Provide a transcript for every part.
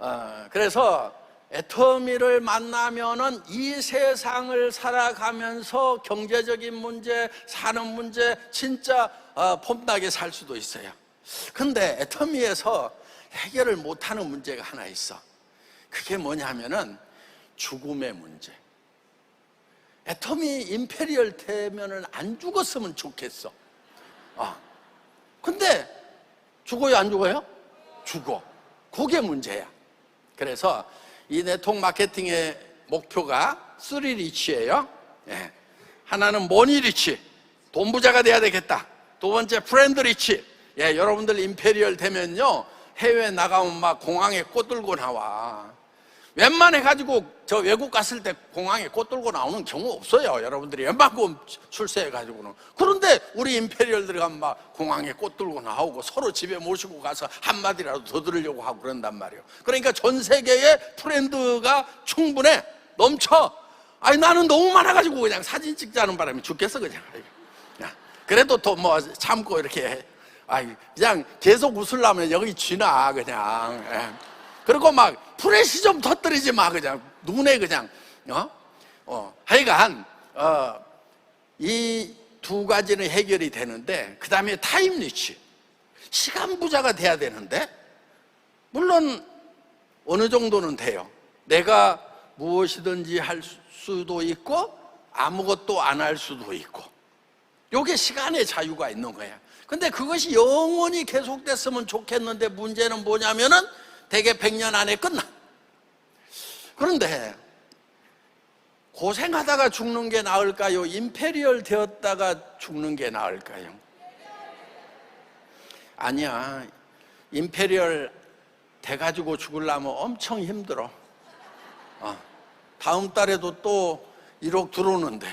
어, 그래서 애터미를 만나면은 이 세상을 살아가면서 경제적인 문제, 사는 문제 진짜 어, 폼나게 살 수도 있어요. 근데 애터미에서 해결을 못하는 문제가 하나 있어. 그게 뭐냐면은 죽음의 문제. 애터미 임페리얼 되면은 안 죽었으면 좋겠어. 아. 근데 죽어요, 안 죽어요? 죽어. 그게 문제야. 그래서 이 네트워크 마케팅의 목표가 쓰리 리치예요. 예. 하나는 머니 리치. 돈 부자가 돼야 되겠다. 두 번째 프렌드 리치. 예, 여러분들 임페리얼 되면요. 해외 나가면 막 공항에 꽃 들고 나와. 웬만해 가지고 저 외국 갔을 때 공항에 꽃 들고 나오는 경우 없어요. 여러분들이 웬만큼 출세해 가지고는. 그런데 우리 임페리얼 들어가면 막 공항에 꽃 들고 나오고 서로 집에 모시고 가서 한마디라도 더 들으려고 하고 그런단 말이에요. 그러니까 전 세계에 프렌드가 충분해. 넘쳐. 아니 나는 너무 많아 가지고 그냥 사진 찍자는 바람에 죽겠어 그냥. 야, 그래도 또 뭐 참고 이렇게 해. 아이 그냥 계속 웃으려면 여기 쥐나 그냥. 예. 그리고 막 프레시 좀 터뜨리지 마 그냥 눈에 그냥 어? 어 하여간 어, 이 두 가지는 해결이 되는데 그 다음에 타임 리치 시간 부자가 돼야 되는데 물론 어느 정도는 돼요 내가 무엇이든지 할 수도 있고 아무것도 안 할 수도 있고 요게 시간의 자유가 있는 거야 근데 그것이 영원히 계속됐으면 좋겠는데 문제는 뭐냐면은 대개 100년 안에 끝나. 그런데 고생하다가 죽는 게 나을까요? 임페리얼 되었다가 죽는 게 나을까요? 아니야. 임페리얼 돼가지고 죽으려면 엄청 힘들어. 어. 다음 달에도 또 1억 들어오는데,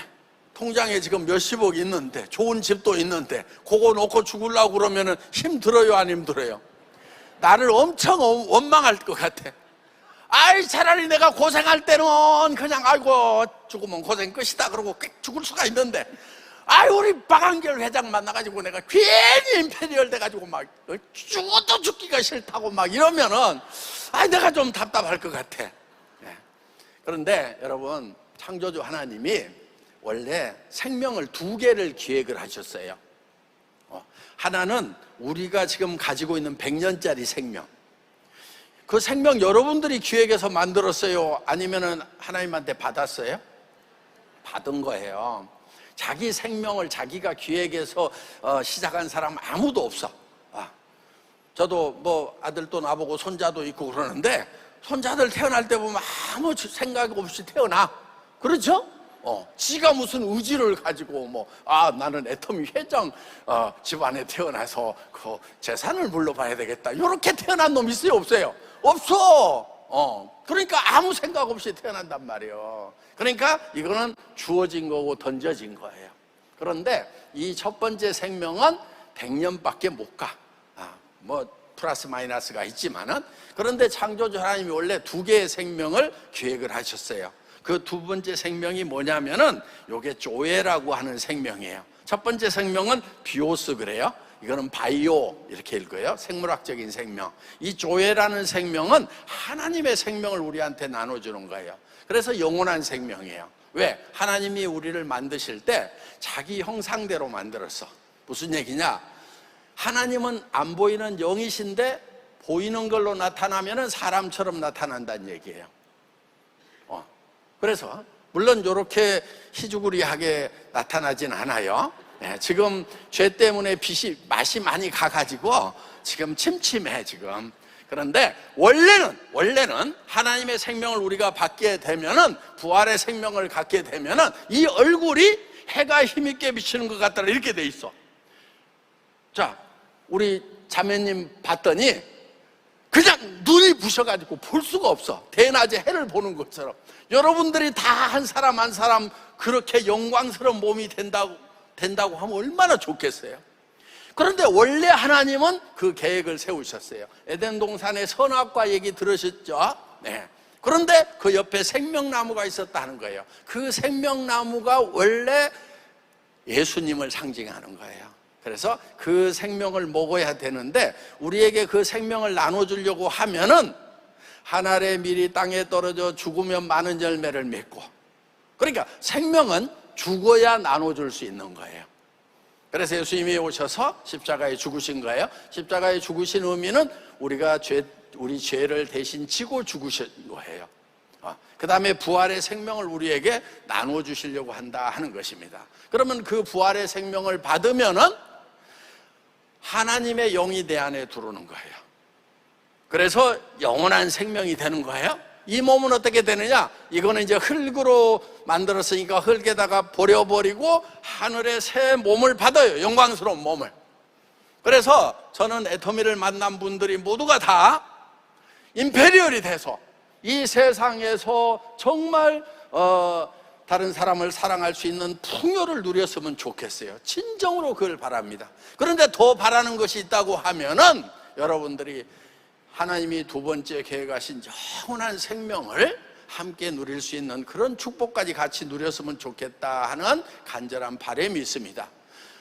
통장에 지금 몇십억 있는데, 좋은 집도 있는데, 그거 놓고 죽으려고 그러면 힘들어요, 안 힘들어요? 나를 엄청 원망할 것 같아. 아이, 차라리 내가 고생할 때는 그냥, 아이고, 죽으면 고생 끝이다. 그러고 죽을 수가 있는데, 아이, 우리 박한결 회장 만나가지고 내가 괜히 임페리얼 돼가지고 막, 어, 죽어도 죽기가 싫다고 막 이러면은, 아이, 내가 좀 답답할 것 같아. 네. 그런데 여러분, 창조주 하나님이 원래 생명을 두 개를 기획을 하셨어요. 어, 하나는 우리가 지금 가지고 있는 100년짜리 생명. 그 생명 여러분들이 기획해서 만들었어요? 아니면은 하나님한테 받았어요? 받은 거예요. 자기 생명을 자기가 기획해서 어, 시작한 사람 아무도 없어. 아, 저도 뭐 아들도 나보고 손자도 있고 그러는데 손자들 태어날 때 보면 아무 생각 없이 태어나. 그렇죠? 어, 지가 무슨 의지를 가지고 뭐, 아, 나는 애터미 회장 어, 집안에 태어나서 그 재산을 물러봐야 되겠다. 이렇게 태어난 놈 있어요? 없어요? 없어! 어, 그러니까 아무 생각 없이 태어난단 말이에요. 그러니까 이거는 주어진 거고 던져진 거예요. 그런데 이 첫 번째 생명은 100년밖에 못 가. 아, 뭐, 플러스 마이너스가 있지만은. 그런데 창조주 하나님이 원래 두 개의 생명을 기획을 하셨어요. 그 두 번째 생명이 뭐냐면은 요게 조에라고 하는 생명이에요. 첫 번째 생명은 비오스 그래요. 이거는 바이오 이렇게 읽어요. 생물학적인 생명. 이 조에라는 생명은 하나님의 생명을 우리한테 나눠주는 거예요. 그래서 영원한 생명이에요. 왜? 하나님이 우리를 만드실 때 자기 형상대로 만들었어. 무슨 얘기냐? 하나님은 안 보이는 영이신데 보이는 걸로 나타나면은 사람처럼 나타난다는 얘기예요. 어. 그래서 물론 이렇게 희죽으리하게 나타나진 않아요. 예, 지금 죄 때문에 빛이 맛이 많이 가가지고 지금 침침해 지금. 그런데 원래는 원래는 하나님의 생명을 우리가 받게 되면은 부활의 생명을 갖게 되면은 이 얼굴이 해가 힘있게 비치는 것 같다 이렇게 돼 있어. 자, 우리 자매님 봤더니 그냥 눈이 부셔가지고 볼 수가 없어. 대낮에 해를 보는 것처럼. 여러분들이 다 한 사람 한 사람 그렇게 영광스러운 몸이 된다고, 된다고 하면 얼마나 좋겠어요. 그런데 원래 하나님은 그 계획을 세우셨어요. 에덴 동산의 선악과 얘기 들으셨죠? 네. 그런데 그 옆에 생명나무가 있었다는 거예요. 그 생명나무가 원래 예수님을 상징하는 거예요. 그래서 그 생명을 먹어야 되는데 우리에게 그 생명을 나눠주려고 하면은 한 알의 밀이 땅에 떨어져 죽으면 많은 열매를 맺고 그러니까 생명은 죽어야 나눠줄 수 있는 거예요. 그래서 예수님이 오셔서 십자가에 죽으신 거예요. 십자가에 죽으신 의미는 우리가 죄, 우리 죄를 대신 지고 죽으신 거예요. 그 다음에 부활의 생명을 우리에게 나눠 주시려고 한다 하는 것입니다. 그러면 그 부활의 생명을 받으면은 하나님의 영이 내 안에 들어오는 거예요. 그래서 영원한 생명이 되는 거예요. 이 몸은 어떻게 되느냐? 이거는 이제 흙으로 만들었으니까 흙에다가 버려버리고 하늘의 새 몸을 받아요. 영광스러운 몸을. 그래서 저는 애터미를 만난 분들이 모두가 다 임페리얼이 돼서 이 세상에서 정말 어, 다른 사람을 사랑할 수 있는 풍요를 누렸으면 좋겠어요. 진정으로 그걸 바랍니다. 그런데 더 바라는 것이 있다고 하면은 여러분들이 하나님이 두 번째 계획하신 영원한 생명을 함께 누릴 수 있는 그런 축복까지 같이 누렸으면 좋겠다 하는 간절한 바람이 있습니다.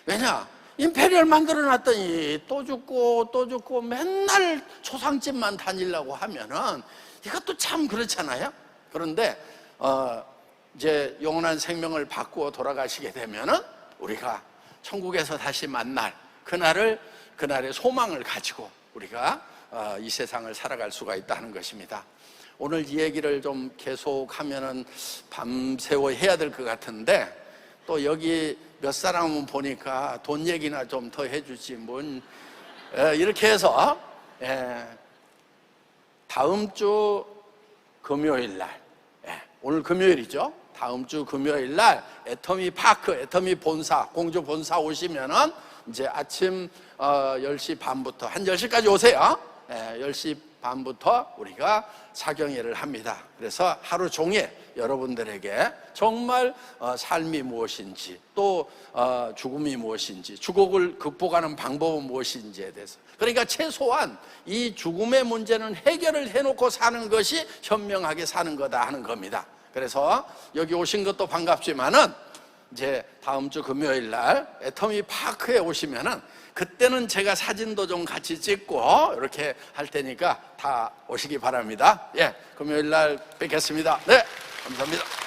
왜냐? 임페리얼 만들어 놨더니 또 죽고 또 죽고 맨날 초상집만 다니려고 하면은 이것도 참 그렇잖아요. 그런데 어 이제 영원한 생명을 받고 돌아가시게 되면은 우리가 천국에서 다시 만날 그날을 그날의 소망을 가지고 우리가 어, 이 세상을 살아갈 수가 있다는 것입니다. 오늘 이 얘기를 좀 계속하면은 밤새워 해야 될 것 같은데 또 여기 몇 사람은 보니까 돈 얘기나 좀 더 해주지 뭔 에, 이렇게 해서 에, 다음 주 금요일 날 예, 오늘 금요일이죠. 다음 주 금요일 날 애터미 파크, 애터미 본사, 공주 본사 오시면은 이제 아침 어, 10시 반부터 한 10시까지 오세요. 예, 10시 반부터 우리가 사경회를 합니다. 그래서 하루 종일 여러분들에게 정말 어, 삶이 무엇인지 또 어, 죽음이 무엇인지 주곡을 극복하는 방법은 무엇인지에 대해서 그러니까 최소한 이 죽음의 문제는 해결을 해놓고 사는 것이 현명하게 사는 거다 하는 겁니다. 그래서 여기 오신 것도 반갑지만은 이제 다음 주 금요일 날 애터미 파크에 오시면은 그때는 제가 사진도 좀 같이 찍고 이렇게 할 테니까 다 오시기 바랍니다. 예, 금요일 날 뵙겠습니다. 네, 감사합니다.